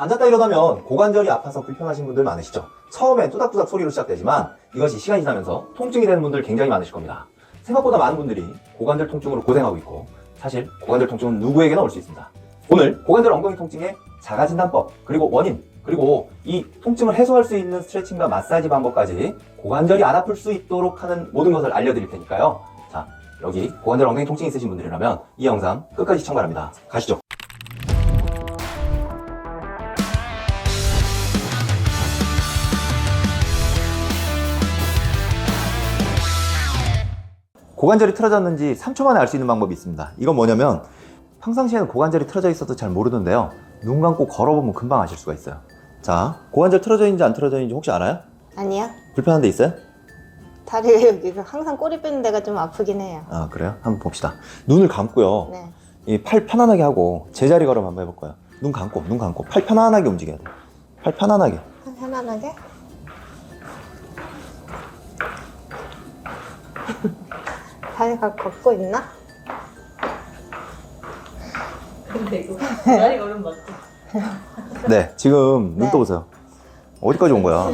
앉았다 일어나면 고관절이 아파서 불편하신 분들 많으시죠? 처음엔 뚜닥뚜닥 소리로 시작되지만 이것이 시간이 지나면서 통증이 되는 분들 굉장히 많으실 겁니다. 생각보다 많은 분들이 고관절 통증으로 고생하고 있고 사실 고관절 통증은 누구에게나 올 수 있습니다. 오늘 고관절 엉덩이 통증의 자가진단법 그리고 원인 그리고 이 통증을 해소할 수 있는 스트레칭과 마사지 방법까지 고관절이 안 아플 수 있도록 하는 모든 것을 알려드릴 테니까요. 자 여기 고관절 엉덩이 통증 있으신 분들이라면 이 영상 끝까지 시청 바랍니다. 가시죠. 고관절이 틀어졌는지 3초 만에 알 수 있는 방법이 있습니다. 이건 뭐냐면 평상시에는 고관절이 틀어져 있어도 잘 모르는데요. 눈 감고 걸어보면 금방 아실 수가 있어요. 자, 고관절 틀어져 있는지 안 틀어져 있는지 혹시 알아요? 아니요. 불편한 데 있어요? 다리가 여기가 항상 꼬리 빼는 데가 좀 아프긴 해요. 아, 그래요? 한번 봅시다. 눈을 감고요. 네. 이 팔 편안하게 하고 제자리 걸음 한번 해볼 거예요. 눈 감고, 눈 감고, 팔 편안하게 움직여야 돼요. 팔 편안하게. 편안하게. 다리가 걷고 있나? 근데 이거 제자리 걸음 맞죠? 네, 지금 눈 네. 떠보세요. 어디까지 온 거야?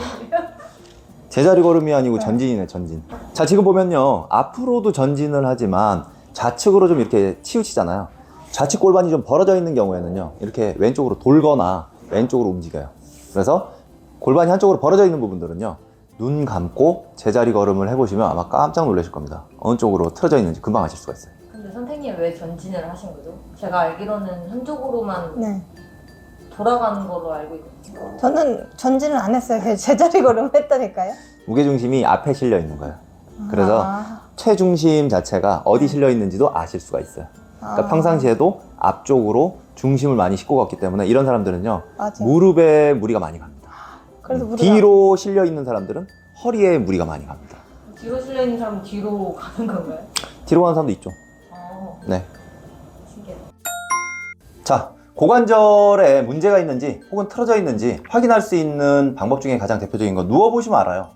제자리 걸음이 아니고 전진이네, 전진. 자, 지금 보면요. 앞으로도 전진을 하지만 좌측으로 좀 이렇게 치우치잖아요. 좌측 골반이 좀 벌어져 있는 경우에는요. 이렇게 왼쪽으로 돌거나 왼쪽으로 움직여요. 그래서 골반이 한쪽으로 벌어져 있는 부분들은요. 눈 감고 제자리 걸음을 해보시면 아마 깜짝 놀라실 겁니다. 어느 쪽으로 틀어져 있는지 금방 아실 수가 있어요. 근데 선생님 왜 전진을 하신 거죠? 제가 알기로는 한쪽으로만 네. 돌아가는 거로 알고 있거든요. 저는 전진을 안 했어요. 그냥 제자리 걸음 했다니까요. 무게중심이 앞에 실려 있는 거예요. 그래서 아, 체중심 자체가 어디 실려 있는지도 아실 수가 있어요. 그러니까 아, 평상시에도 앞쪽으로 중심을 많이 싣고 갔기 때문에 이런 사람들은요 맞아요. 무릎에 무리가 많이 갑니다. 그래서 음, 우리가 뒤로 실려 있는 사람들은 허리에 무리가 많이 갑니다. 뒤로 실려 있는 사람은 뒤로 가는 건가요? 뒤로 가는 사람도 있죠. 어, 네. 신기하다. 자 고관절에 문제가 있는지 혹은 틀어져 있는지 확인할 수 있는 방법 중에 가장 대표적인 건 누워 보시면 알아요.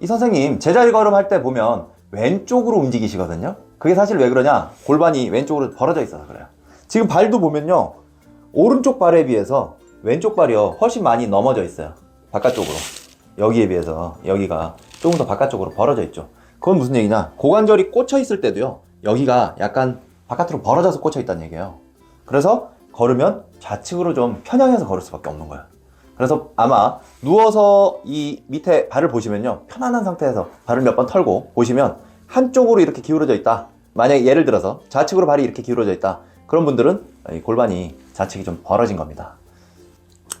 이 선생님 제자리 걸음 할 때 보면 왼쪽으로 움직이시거든요. 그게 사실 왜 그러냐? 골반이 왼쪽으로 벌어져 있어서 그래요. 지금 발도 보면요. 오른쪽 발에 비해서 왼쪽 발이요. 훨씬 많이 넘어져 있어요. 바깥쪽으로. 여기에 비해서 여기가 조금 더 바깥쪽으로 벌어져 있죠. 그건 무슨 얘기냐? 고관절이 꽂혀 있을 때도요. 여기가 약간 바깥으로 벌어져서 꽂혀 있다는 얘기예요. 그래서 걸으면 좌측으로 좀 편향해서 걸을 수밖에 없는 거예요. 그래서 아마 누워서 이 밑에 발을 보시면요. 편안한 상태에서 발을 몇 번 털고 보시면 한쪽으로 이렇게 기울어져 있다. 만약에 예를 들어서 좌측으로 발이 이렇게 기울어져 있다. 그런 분들은 이 골반이 좌측이 좀 벌어진 겁니다.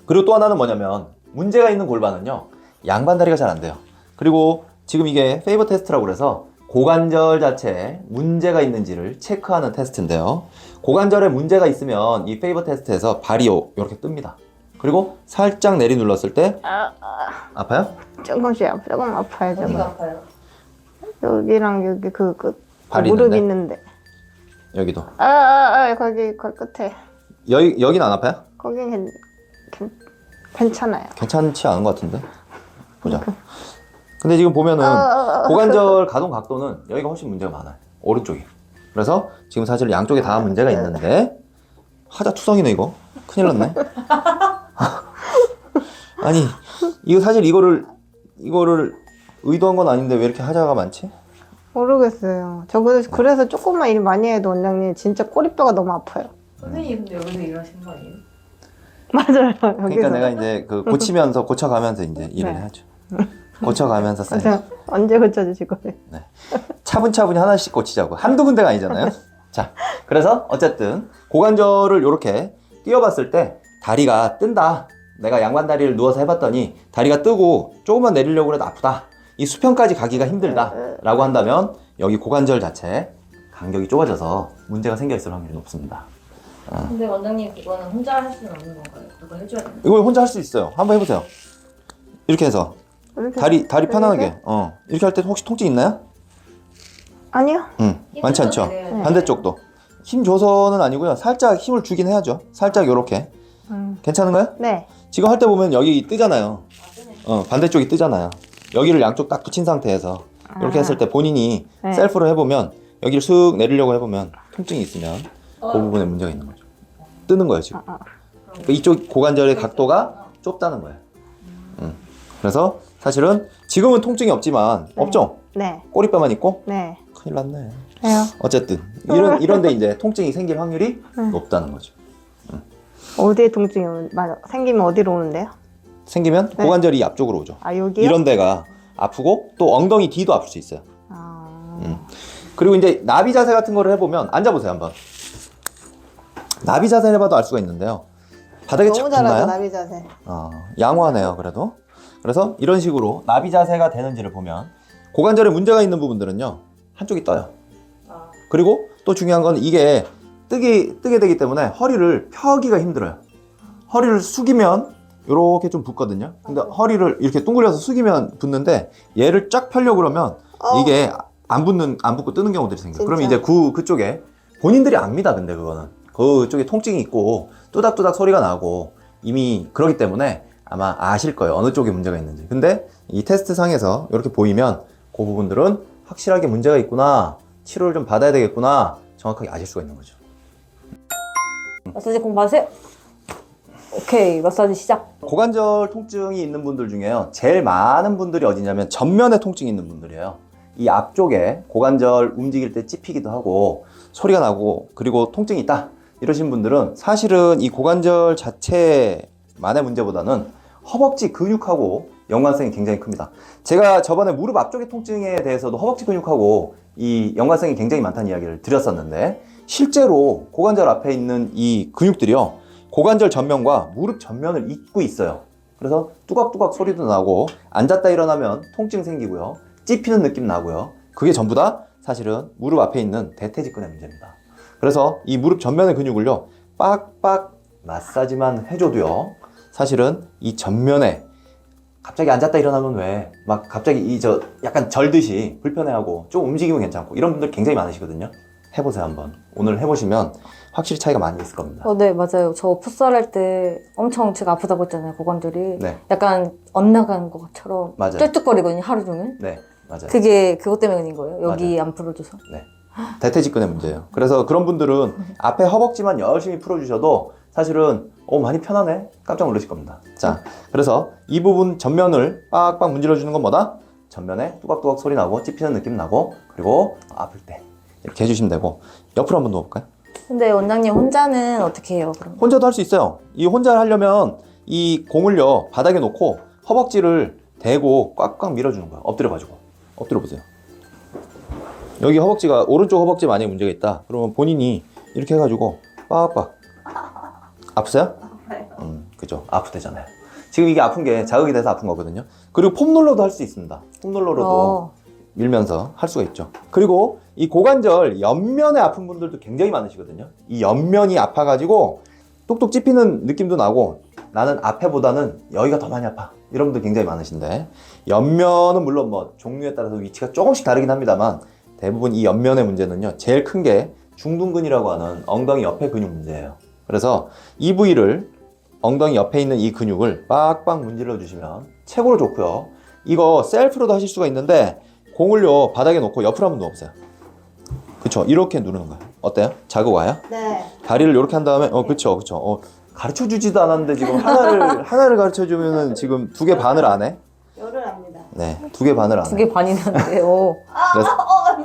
그리고 또 하나는 뭐냐면 문제가 있는 골반은요. 양반 다리가 잘 안 돼요. 그리고 지금 이게 페이버 테스트라고 그래서 고관절 자체에 문제가 있는지를 체크하는 테스트인데요. 고관절에 문제가 있으면 이 페이버 테스트에서 발이 이렇게 뜹니다. 그리고 살짝 내리 눌렀을 때 아, 아, 아파요? 조금씩 아프- 조금 아파요. 조금. 아파요? 여기랑 여기 그, 그, 그 발이 무릎 있는데? 있는데. 여기도. 아, 아, 아, 거기 그 끝에. 여기 여기는 안 아파요? 거긴 괜찮아요. 괜찮지 않은 것 같은데. 보자. 근데 지금 보면은 아, 아, 아. 고관절 가동 각도는 여기가 훨씬 문제가 많아요. 오른쪽이. 그래서 지금 사실 양쪽에 다 문제가 있는데 하자 투성이네 이거. 큰일 났네. 아니 이거 사실 이거를 이거를 의도한 건 아닌데 왜 이렇게 하자가 많지? 모르겠어요. 저 그래서, 그래서 조금만 일 많이 해도 원장님 진짜 꼬리뼈가 너무 아파요. 선생님 근데 여기서 일하시는 거 아니에요? 맞아요. 그러니까 여기서. 내가 이제 그 고치면서 고쳐가면서 이제 일을 네. 해야죠. 고쳐가면서 써야죠. 맞아. 언제 고쳐주실 거예요? 차분차분히 하나씩 고치자고 한두 군데가 아니잖아요 자 그래서 어쨌든 고관절을 이렇게 띄워봤을 때 다리가 뜬다 내가 양반 다리를 누워서 해봤더니 다리가 뜨고 조금만 내리려고 해도 아프다 이 수평까지 가기가 힘들다 라고 한다면 여기 고관절 자체 간격이 좁아져서 문제가 생겨 있을 확률이 높습니다 근데 원장님 그거는 혼자 할 수는 없는 건가요? 누가 해줘야 되나? 이걸 혼자 할 수 있어요 한번 해보세요 이렇게 해서 이렇게 다리 다리 편안하게? 어 이렇게 할 때 혹시 통증 있나요? 아니요. 응 많지 않죠? 힘들어요. 반대쪽도 힘 줘서는 아니고요. 살짝 힘을 주긴 해야죠. 살짝 요렇게. 음. 괜찮은가요? 네. 지금 할 때 보면 여기 뜨잖아요. 어, 반대쪽이 뜨잖아요. 여기를 양쪽 딱 붙인 상태에서 이렇게 아. 했을 때 본인이 네. 셀프로 해보면 여기를 쑥 내리려고 해보면 통증이 있으면 어. 그 부분에 문제가 있는 거죠. 뜨는 거예요 지금. 아, 아. 그러니까 이쪽 고관절의 각도가 좁다는 거예요. 음. 그래서 사실은 지금은 통증이 없지만 네. 없죠. 네. 꼬리뼈만 있고 네. 큰일 났네. 해요. 어쨌든 이런 이런데 이제 통증이 생길 확률이 네. 높다는 거죠. 어디에 통증이 오- 맞아. 생기면 어디로 오는데요? 생기면 네. 고관절이 앞쪽으로 오죠. 아 여기요? 이런 데가 아프고 또 엉덩이 뒤도 아플 수 있어요. 아... 음. 그리고 이제 나비 자세 같은 거를 해보면 앉아보세요 한번. 나비 자세를 해봐도 알 수가 있는데요. 바닥에 착 너무 잘하죠 붙나요? 나비 자세. 어, 양호하네요 그래도. 그래서 이런 식으로 나비 자세가 되는지를 보면 고관절에 문제가 있는 부분들은요 한쪽이 떠요. 아, 그리고 또 중요한 건 이게 뜨기, 뜨게 되기 때문에 허리를 펴기가 힘들어요. 허리를 숙이면 이렇게 좀 붙거든요. 근데 허리를 이렇게 둥글려서 숙이면 붙는데 얘를 쫙 펴려고 그러면 어. 이게 안 붙는, 안 붙고 뜨는 경우들이 생겨요. 진짜? 그러면 이제 그, 그쪽에 본인들이 압니다. 근데 그거는. 그쪽에 통증이 있고 뚜닥뚜닥 소리가 나고 이미 그러기 때문에 아마 아실 거예요. 어느 쪽에 문제가 있는지. 근데 이 테스트 상에서 이렇게 보이면 그 부분들은 확실하게 문제가 있구나. 치료를 좀 받아야 되겠구나. 정확하게 아실 수가 있는 거죠. 마사지 공부하세요. 오케이, 마사지 시작. 고관절 통증이 있는 분들 중에요. 제일 많은 분들이 어디냐면 전면에 통증이 있는 분들이에요. 이 앞쪽에 고관절 움직일 때 찝히기도 하고 소리가 나고 그리고 통증이 있다. 이러신 분들은 사실은 이 고관절 자체만의 문제보다는 허벅지 근육하고 연관성이 굉장히 큽니다. 제가 저번에 무릎 앞쪽의 통증에 대해서도 허벅지 근육하고 이 연관성이 굉장히 많다는 이야기를 드렸었는데 실제로 고관절 앞에 있는 이 근육들이요. 고관절 전면과 무릎 전면을 잇고 있어요. 그래서 뚜각뚜각 소리도 나고 앉았다 일어나면 통증 생기고요. 찝히는 느낌 나고요. 그게 전부 다 사실은 무릎 앞에 있는 대퇴직근의 문제입니다. 그래서 이 무릎 전면의 근육을요. 빡빡 마사지만 해줘도요. 사실은 이 전면에 갑자기 앉았다 일어나면 왜 막 갑자기 이 저 약간 절듯이 불편해하고 좀 움직이면 괜찮고 이런 분들 굉장히 많으시거든요. 해보세요 한번. 오늘 해보시면 확실히 차이가 많이 있을 겁니다. 어, 네, 맞아요. 저 풋살 할 때 엄청 제가 아프다고 했잖아요, 고관절이. 네, 약간 엇나간 것처럼 맞아요. 쩔뚝거리거든요, 하루 종일. 네, 맞아요. 그게 그것 때문인 거예요. 여기 안 풀어줘서. 대퇴직근의 문제예요. 그래서 그런 분들은 앞에 허벅지만 열심히 풀어주셔도 사실은 어 많이 편하네 깜짝 놀라실 겁니다. 자, 그래서 이 부분 전면을 빡빡 문질러주는 건 뭐다? 전면에 뚜각뚜각 소리 나고 찝히는 느낌 나고 그리고 아플 때 이렇게 해주시면 되고 옆으로 한번 누워볼까요? 근데 원장님 혼자는 어떻게 해요, 그럼? 혼자도 할 수 있어요. 이 혼자 하려면 이 공을요 바닥에 놓고 허벅지를 대고 꽉꽉 밀어주는 거예요. 엎드려가지고 엎드려 보세요. 여기 허벅지가 오른쪽 허벅지 만약에 문제가 있다. 그러면 본인이 이렇게 해가지고 빡빡 아프세요? 음, 그죠. 아프대잖아요. 지금 이게 아픈 게 자극이 돼서 아픈 거거든요. 그리고 폼롤러도 할 수 있습니다. 폼롤러로도 어, 밀면서 할 수가 있죠. 그리고 이 고관절 옆면에 아픈 분들도 굉장히 많으시거든요. 이 옆면이 아파가지고 똑똑 찝히는 느낌도 나고 나는 앞에보다는 여기가 더 많이 아파. 이런 분들 굉장히 많으신데 옆면은 물론 뭐 종류에 따라서 위치가 조금씩 다르긴 합니다만 대부분 이 옆면의 문제는요. 제일 큰 게 중둔근이라고 하는 엉덩이 옆에 근육 문제예요. 그래서 이 부위를 엉덩이 옆에 있는 이 근육을 빡빡 문질러 주시면 최고로 좋고요. 이거 셀프로도 하실 수가 있는데 공을요 바닥에 놓고 옆으로 한번 누워보세요. 그쵸 이렇게 누르는 거예요. 어때요? 자극 와요? 네. 다리를 이렇게 한 다음에 어 그쵸 그쵸 어, 가르쳐 주지도 않았는데 지금 하나를 하나를 가르쳐 주면은 지금 두 개 반을 안 해? 열을 합니다. 네 두 개 반을 안두 해. 개 반이는데, 어. 그래서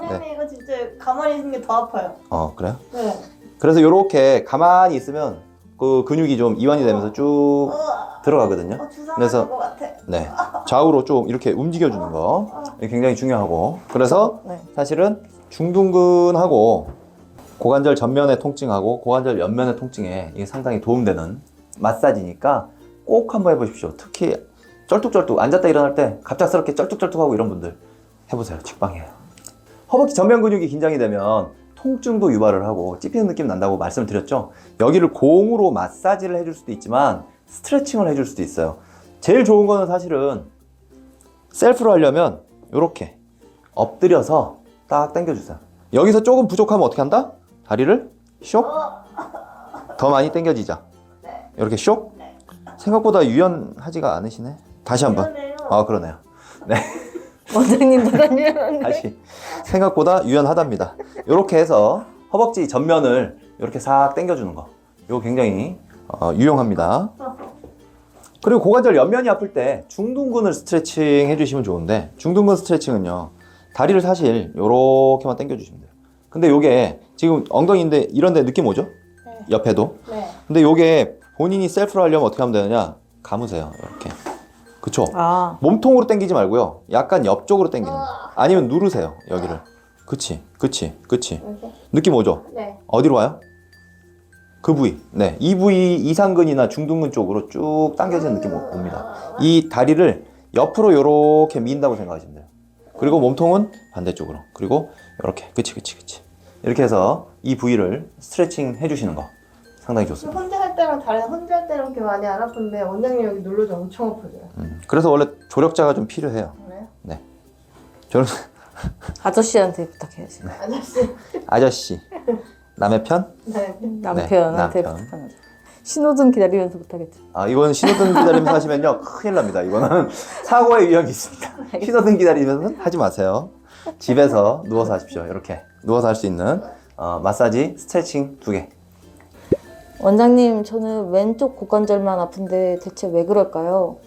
어, 원장님 이거 진짜 가만히 있는 게 더 아파요. 어 그래요? 네. 그래서 이렇게 가만히 있으면 그 근육이 좀 이완이 되면서 쭉 들어가거든요. 주사 그래서- 것 같아. 네 좌우로 좀 이렇게 움직여 주는 거 이게 굉장히 중요하고 그래서 네. 사실은 중둔근하고 고관절 전면의 통증하고 고관절 옆면의 통증에 이게 상당히 도움되는 마사지니까 꼭 한번 해보십시오. 특히 쩔뚝쩔뚝 앉았다 일어날 때 갑작스럽게 쩔뚝쩔뚝하고 이런 분들 해보세요. 직방이에요. 허벅지 전면 근육이 긴장이 되면 통증도 유발을 하고 찝히는 느낌 난다고 말씀을 드렸죠. 여기를 공으로 마사지를 해줄 수도 있지만 스트레칭을 해줄 수도 있어요. 제일 좋은 거는 사실은 셀프로 하려면 이렇게 엎드려서 딱 당겨주세요. 여기서 조금 부족하면 어떻게 한다? 다리를 쇽. 더 많이 당겨지자. 이렇게 쇽. 생각보다 유연하지가 않으시네. 다시 한번. 아 그러네요. 원장님도 다니는데. 다시. 생각보다 유연하답니다. 이렇게 해서 허벅지 전면을 이렇게 싹 당겨주는 거. 이거 굉장히 어, 유용합니다. 그리고 고관절 옆면이 아플 때 중둔근을 스트레칭 해주시면 좋은데 중둔근 스트레칭은요 다리를 사실 이렇게만 당겨주시면 돼요. 근데 요게 지금 엉덩이인데 이런데 느낌 오죠? 네. 옆에도. 네. 근데 요게 본인이 셀프로 하려면 어떻게 하면 되느냐? 감으세요. 이렇게. 그쵸? 아. 몸통으로 당기지 말고요. 약간 옆쪽으로 당기는 거. 아니면 누르세요. 여기를. 그치, 그치, 그치. 느낌 오죠? 네. 어디로 와요? 그 부위. 네. 이 부위 이상근이나 중둔근 쪽으로 쭉 당겨지는 느낌 오- 옵니다. 이 다리를 옆으로 이렇게 민다고 생각하시면 돼요. 그리고 몸통은 반대쪽으로. 그리고 이렇게. 그치, 그치, 그치. 이렇게 해서 이 부위를 스트레칭 해주시는 거 상당히 좋습니다. 혼자 때랑 다른 혼자 할 때랑 이렇게 많이 안 아픈데 원장님 여기 눌러줘 엄청 아프죠. 음, 그래서 원래 조력자가 좀 필요해요. 그래요? 조력, 아저씨한테 부탁해야지. 아저씨. 아저씨. 남의 편? 네. 남편한테 남편. 부탁하는 거죠. 신호등 기다리면서 부탁했죠. 아, 이건 신호등 기다리면서 하시면요. 큰일 납니다. 이거는 사고의 위험이 있습니다. 신호등 기다리면서 하지 마세요. 집에서 누워서 하십시오. 이렇게. 누워서 할 수 있는 어, 마사지, 스트레칭 두 개. 원장님, 저는 왼쪽 고관절만 아픈데 대체 왜 그럴까요?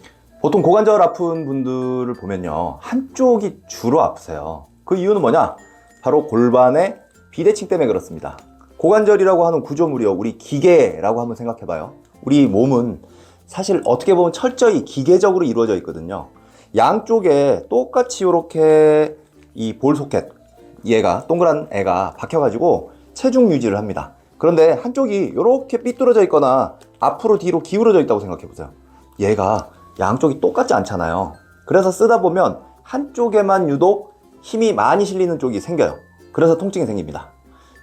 보통 고관절 아픈 분들을 보면요. 한쪽이 주로 아프세요. 그 이유는 뭐냐? 바로 골반의 비대칭 때문에 그렇습니다. 고관절이라고 하는 구조물이요. 우리 기계라고 한번 생각해 봐요. 우리 몸은 사실 어떻게 보면 철저히 기계적으로 이루어져 있거든요. 양쪽에 똑같이 이렇게 이 볼 소켓, 얘가, 동그란 애가 박혀가지고 체중 유지를 합니다. 그런데 한쪽이 이렇게 삐뚤어져 있거나 앞으로 뒤로 기울어져 있다고 생각해 보세요. 얘가 양쪽이 똑같지 않잖아요. 그래서 쓰다 보면 한쪽에만 유독 힘이 많이 실리는 쪽이 생겨요. 그래서 통증이 생깁니다.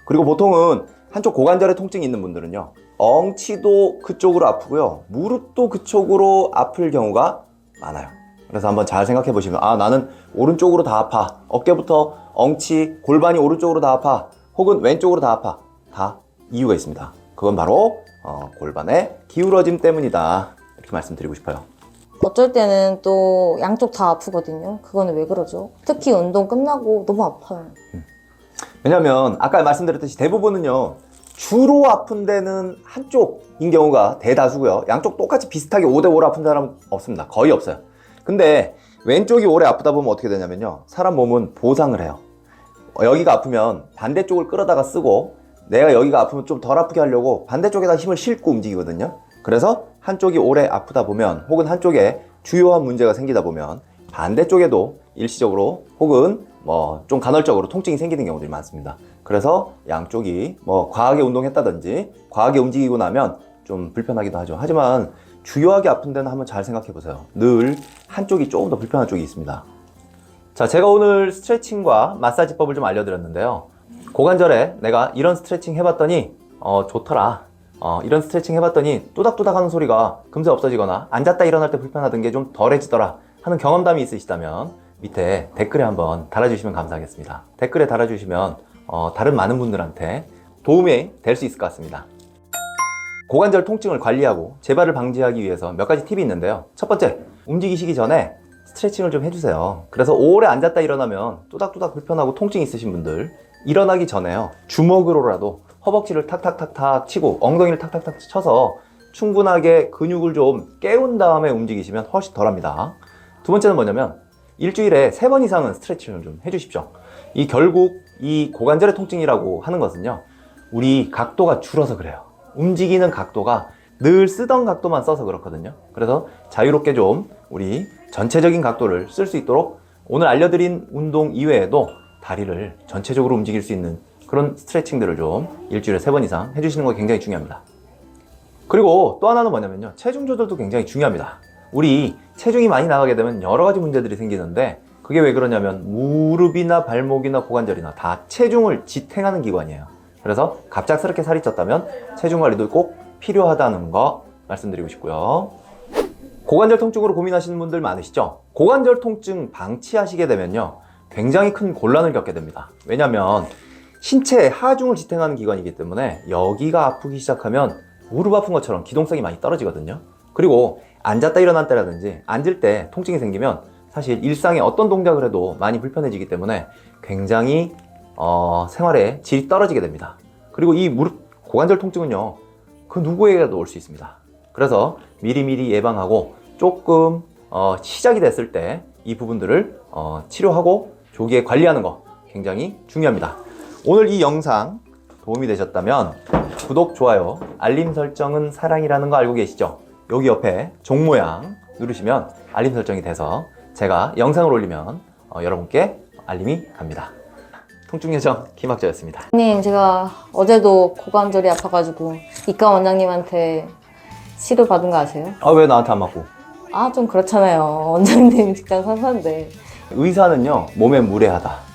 그리고 보통은 한쪽 고관절에 통증이 있는 분들은요. 엉치도 그쪽으로 아프고요. 무릎도 그쪽으로 아플 경우가 많아요. 그래서 한번 잘 생각해 보시면 아 나는 오른쪽으로 다 아파. 어깨부터 엉치, 골반이 오른쪽으로 다 아파. 혹은 왼쪽으로 다 아파. 다 이유가 있습니다. 그건 바로 어, 골반의 기울어짐 때문이다. 이렇게 말씀드리고 싶어요. 어쩔 때는 또 양쪽 다 아프거든요. 그거는 왜 그러죠? 특히 운동 끝나고 너무 아파요. 왜냐면 아까 말씀드렸듯이 대부분은요 주로 아픈 데는 한쪽인 경우가 대다수고요 양쪽 똑같이 비슷하게 5대5로 아픈 사람 없습니다 거의 없어요 근데 왼쪽이 오래 아프다 보면 어떻게 되냐면요 사람 몸은 보상을 해요 어, 여기가 아프면 반대쪽을 끌어다가 쓰고 내가 여기가 아프면 좀 덜 아프게 하려고 반대쪽에다 힘을 싣고 움직이거든요 그래서 한쪽이 오래 아프다 보면 혹은 한쪽에 주요한 문제가 생기다 보면 반대쪽에도 일시적으로 혹은 뭐 좀 간헐적으로 통증이 생기는 경우들이 많습니다. 그래서 양쪽이 뭐 과하게 운동했다든지 과하게 움직이고 나면 좀 불편하기도 하죠. 하지만 주요하게 아픈 데는 한번 잘 생각해 보세요. 늘 한쪽이 조금 더 불편한 쪽이 있습니다. 자, 제가 오늘 스트레칭과 마사지법을 좀 알려드렸는데요. 고관절에 내가 이런 스트레칭 해봤더니 어, 좋더라. 어, 이런 스트레칭 해봤더니 또닥또닥 하는 소리가 금세 없어지거나 앉았다 일어날 때 불편하던 게 좀 덜해지더라 하는 경험담이 있으시다면 밑에 댓글에 한번 달아주시면 감사하겠습니다. 댓글에 달아주시면 어, 다른 많은 분들한테 도움이 될 수 있을 것 같습니다. 고관절 통증을 관리하고 재발을 방지하기 위해서 몇 가지 팁이 있는데요. 첫 번째, 움직이시기 전에 스트레칭을 좀 해주세요. 그래서 오래 앉았다 일어나면 또닥또닥 불편하고 통증 있으신 분들 일어나기 전에요. 주먹으로라도 허벅지를 탁탁탁탁 치고 엉덩이를 탁탁탁 쳐서 충분하게 근육을 좀 깨운 다음에 움직이시면 훨씬 덜 합니다. 두 번째는 뭐냐면 일주일에 세 번 이상은 스트레칭을 좀 해주십시오. 이 결국 이 고관절의 통증이라고 하는 것은요. 우리 각도가 줄어서 그래요. 움직이는 각도가 늘 쓰던 각도만 써서 그렇거든요. 그래서 자유롭게 좀 우리 전체적인 각도를 쓸 수 있도록 오늘 알려드린 운동 이외에도 다리를 전체적으로 움직일 수 있는 그런 스트레칭들을 좀 일주일에 세 번 이상 해주시는 거 굉장히 중요합니다. 그리고 또 하나는 뭐냐면요. 체중 조절도 굉장히 중요합니다. 우리 체중이 많이 나가게 되면 여러 가지 문제들이 생기는데 그게 왜 그러냐면 무릎이나 발목이나 고관절이나 다 체중을 지탱하는 기관이에요. 그래서 갑작스럽게 살이 쪘다면 체중 관리도 꼭 필요하다는 거 말씀드리고 싶고요. 고관절 통증으로 고민하시는 분들 많으시죠? 고관절 통증 방치하시게 되면요. 굉장히 큰 곤란을 겪게 됩니다. 왜냐면 신체의 하중을 지탱하는 기관이기 때문에 여기가 아프기 시작하면 무릎 아픈 것처럼 기동성이 많이 떨어지거든요. 그리고 앉았다 일어날 때라든지 앉을 때 통증이 생기면 사실 일상의 어떤 동작을 해도 많이 불편해지기 때문에 굉장히 어, 생활의 질이 떨어지게 됩니다. 그리고 이 무릎 고관절 통증은요 그 누구에게도 올 수 있습니다. 그래서 미리미리 예방하고 조금 어, 시작이 됐을 때 이 부분들을 어, 치료하고 조기에 관리하는 거 굉장히 중요합니다. 오늘 이 영상 도움이 되셨다면 구독, 좋아요, 알림 설정은 사랑이라는 거 알고 계시죠? 여기 옆에 종 모양 누르시면 알림 설정이 돼서 제가 영상을 올리면 어, 여러분께 알림이 갑니다. 통증요정 김학자였습니다. 님 제가 어제도 고관절이 아파가지고 이과 원장님한테 치료 받은 거 아세요? 아 왜 나한테 안 맞고? 아 좀 그렇잖아요. 원장님 직장 선사인데. 의사는요 몸에 무례하다.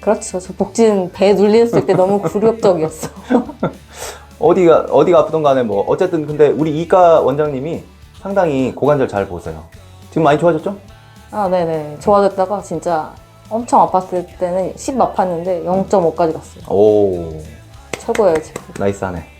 그렇죠. 저 복진 배 눌렸을 때 너무 굴욕적이었어. 어디가 어디가 아프던 간에 뭐 어쨌든 근데 우리 이과 원장님이 상당히 고관절 잘 보세요. 지금 많이 좋아졌죠? 아 네네. 좋아졌다가 진짜 엄청 아팠을 때는 10 아팠는데 0.5까지 갔어요. 오 최고예요 지금. 나이스하네.